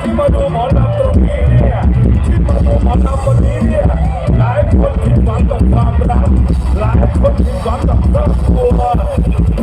ที่มาดูหมอลำตรงนี้เนี่ยที่มาดูหมอลำวันนี้เนี่ยหลายคนผิดหวังกับความรักหลายคนผิดหวังกับครอบครัว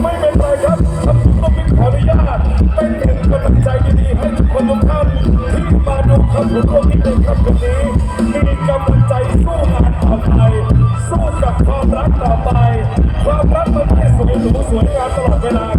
ไม่เป็นไรครับทำกต้องมีขออนุญาตเป็นหนึ่งกำลังใจดีๆให้ทุกคนทุกท่านที่มาดูคำพูดนี้ในคำนี้มีกำลังใจสู้งานต่อไปสู้กับความรักต่อไป ความรักมันไม่สวยหรูสวยงามตลอดเวลา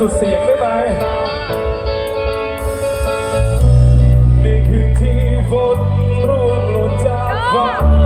สุดเสียงได้ไหมในคือที่ฝนร่วงหล่นจากฟ้า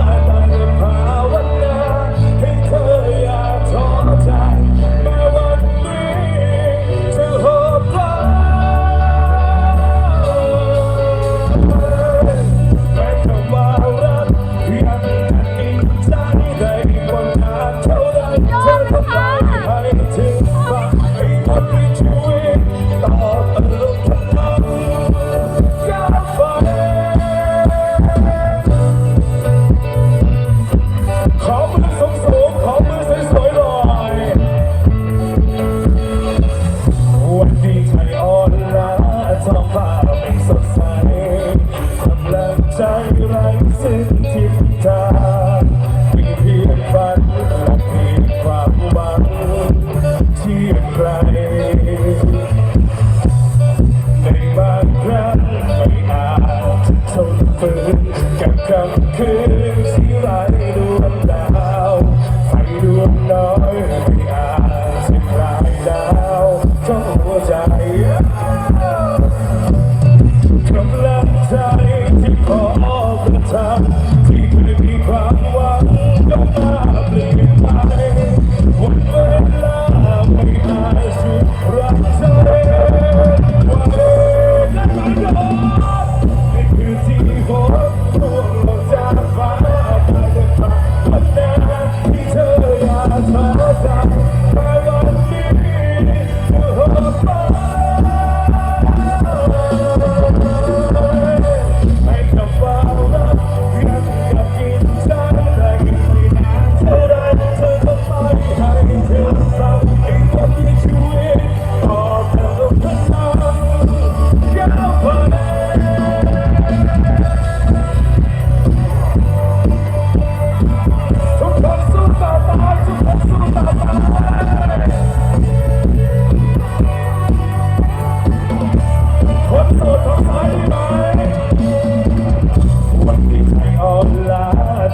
เป็นรายดาวของใจกำล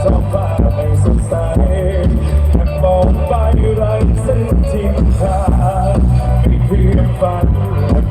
ท้องาไม่สดใสแค่มองไปไร้ส้นทิศทางไม่เพียงฝัน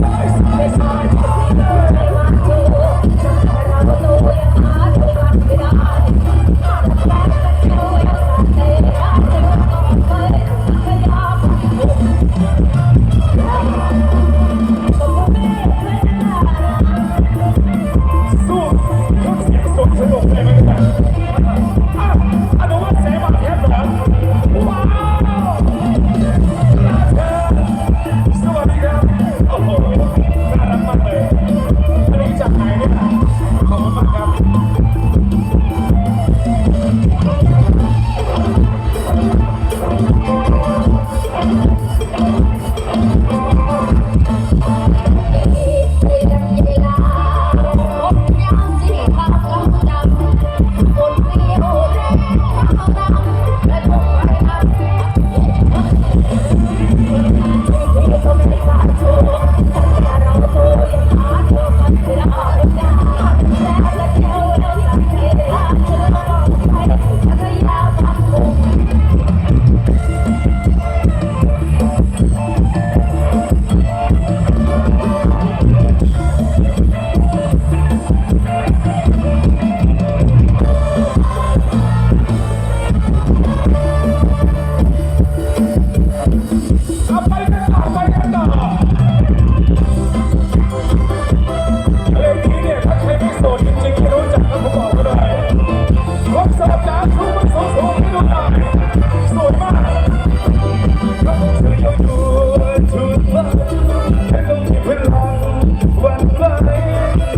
สู้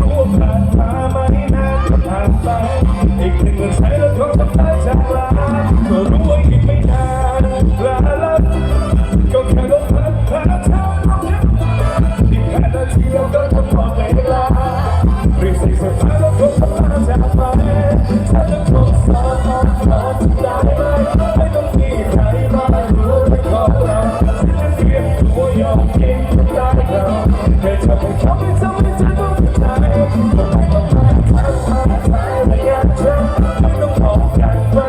ร่วมผ่านมาไม่นานจะผ่านไอกหนึ่งวันใช้เราคงจะลาดจกลรู้ว่าอีกไม่นานลาลับก็แค่ลมพัดพาเธอลงอีแค่นาทีเราก็จะพอลารีส่สื้อผ้เราคงจะลาดจากไปถ้าจะคงสาบานขอได้ไหมไม่ต้องมีใคมารู้ไปขเราฉันจะเตรียวยอมกินทุอย่ารแค่ทำให้เธอ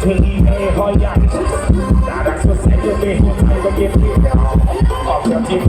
Kelly A. Hoyer. That I should say you may be time to give me now. Of your team,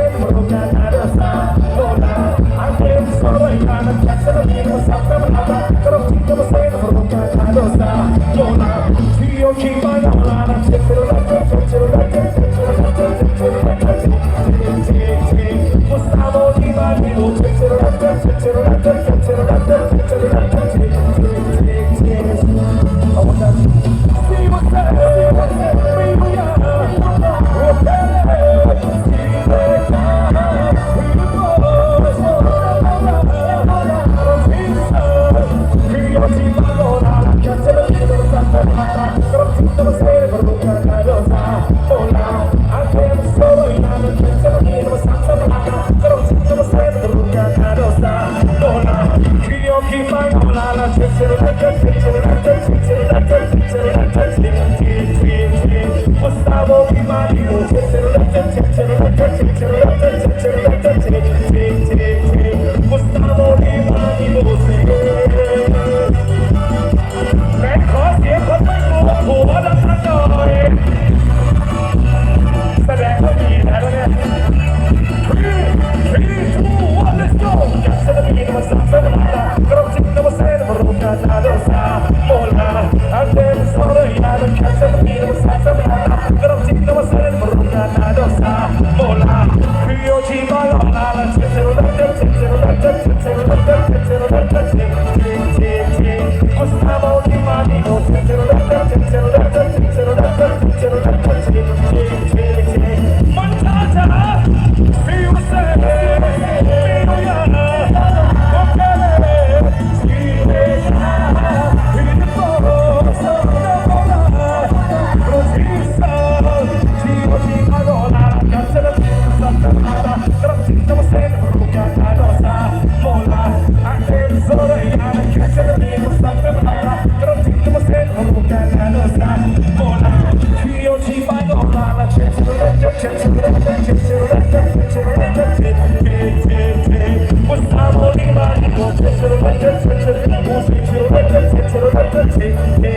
hey.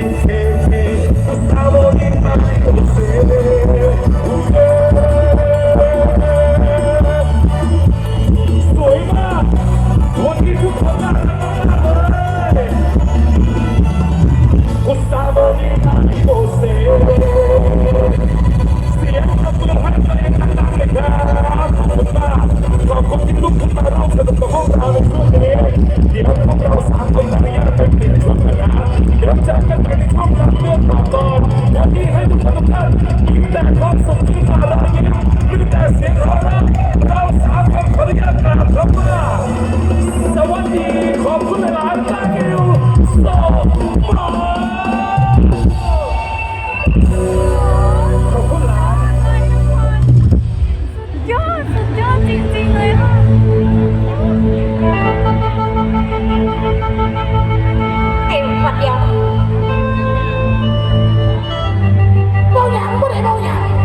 我们看，现在房子没法了。